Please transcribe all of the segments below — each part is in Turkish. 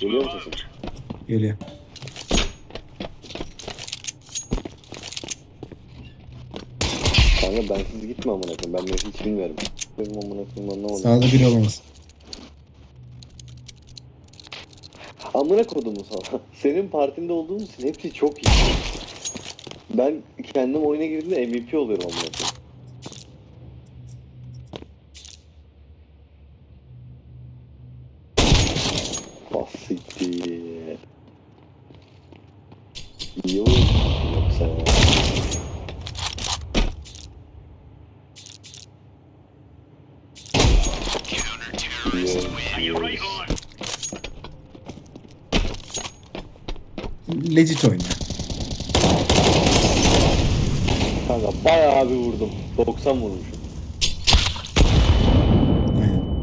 Geliyor mu sesim? Geliyor. Kanka bensiz gitme amına koyayım. Ben bunu hiç bilmiyorum. Benim amına koyayım anlamadım. Sağda biri olamaz. Amına kodumu sana. Senin partinde olduğum için hepsi çok iyi. Ben kendim oyuna girdiğimde MVP oluyorum amına koyayım. Legit oyun ya. Kanka bayağı bir vurdum. 90 vurmuşum. Aynen.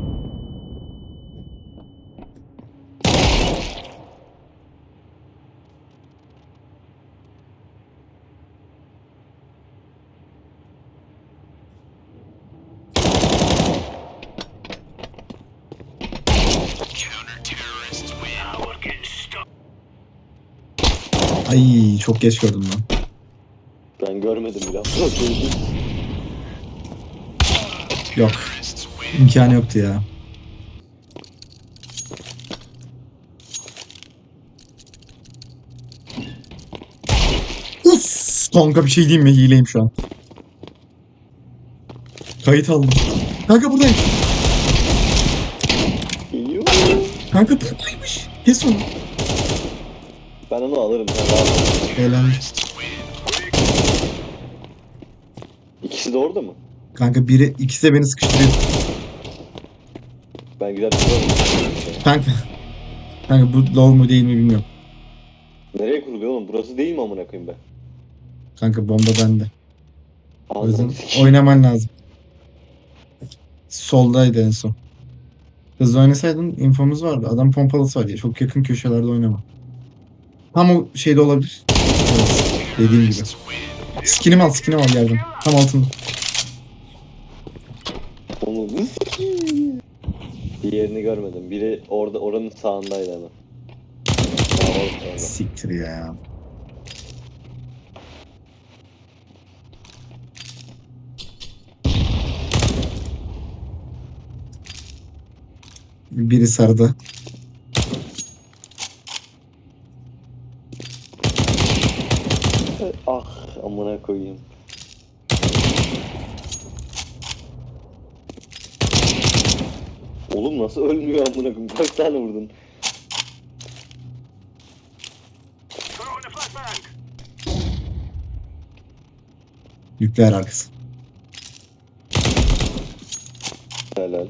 Ay çok geç gördüm lan. Ben görmedim bile. Yok. İmkanı yoktu ya. Uf, kanka bir şey diyeyim mi? Hileyim şu an. Kayıt aldım. Kanka buradayım. Kanka buradaymış. Kes onu. Ben onu alırım. Sen rahat ol. Helal. İkisi de orada mı? Kanka biri ikisi de beni sıkıştırıyor. Ben gider tutarım. Kanka. Kanka bu low mu değil mi bilmiyorum. Nereye kuruluyor oğlum? Burası değil mi amına koyayım ben? Kanka bomba bende. O yüzden sikeyim. oynaman lazım. Soldaydı en son. Hızlı oynasaydın infomuz vardı. Adam pompalısı var diye. Çok yakın köşelerde oynama. Tam o şeyde olabilir. Evet, dediğim gibi. Skin'im al, skin'im al yerden. Tam altında. Onu. Diğerini görmedim. Biri orada oranın sağındaydı orada. Siktir ya. Biri sarıda. Ah amına koyayım. Oğlum nasıl ölmüyor amına koyayım? Kaç tane vurdun? Nükleer arkası. Helal.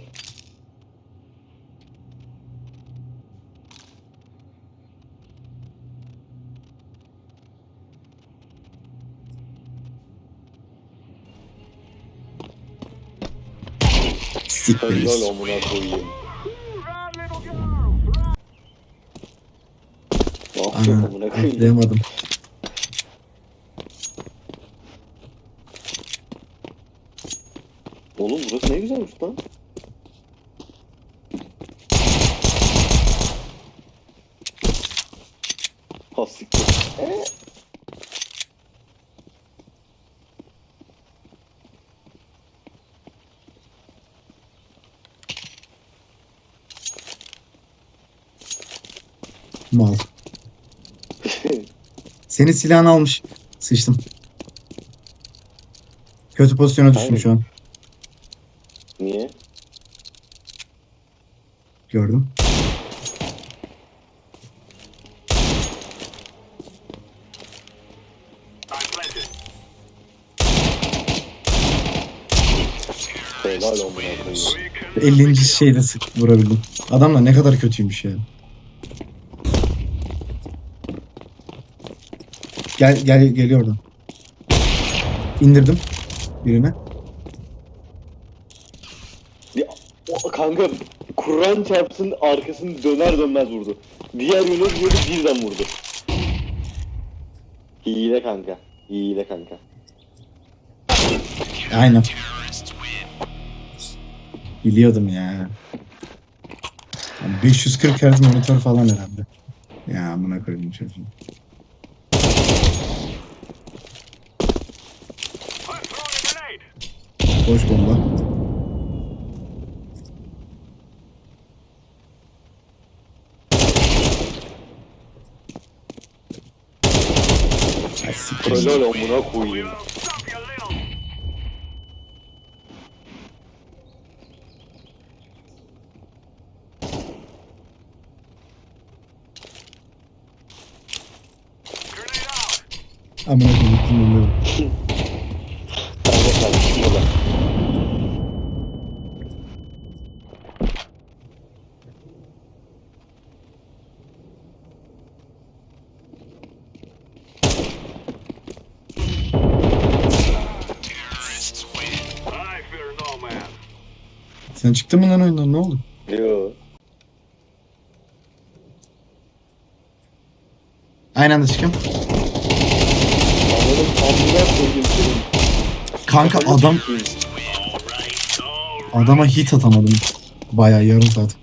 Siktir. Helal amına koyayım. Ne yapıyorsun Ana koyayım? atlayamadım. Oğlum burası ne güzelmiş lan. Ha siktir. Ee? Mal. Senin silahını almış. Sıçtım. Kötü pozisyona düştüm Aynen. şu an. Niye? Gördüm. Helal amına koyayım. 50. şeyde sık vurabildim. Adam da ne kadar kötüymüş ya. Gel gel geliyor oradan. İndirdim birine. Ya, o- kanka Kur'an çarpsın arkasını döner dönmez vurdu. Diğer yöne vurdu birden vurdu. Hile kanka. Hile kanka. Aynen. Biliyordum ya. Yani 540 Hz monitör falan herhalde. Ya amına koydum çocuğu. Boş bomba. Ay, siktir. Troll amına koyayım. Amına koydum. Sen çıktın mı lan oyundan ne oldu? Yo. Aynı anda çıkıyorum. Anladım amına koyayım senin. Kanka adam adama hit atamadım. Bayağı yarım saat.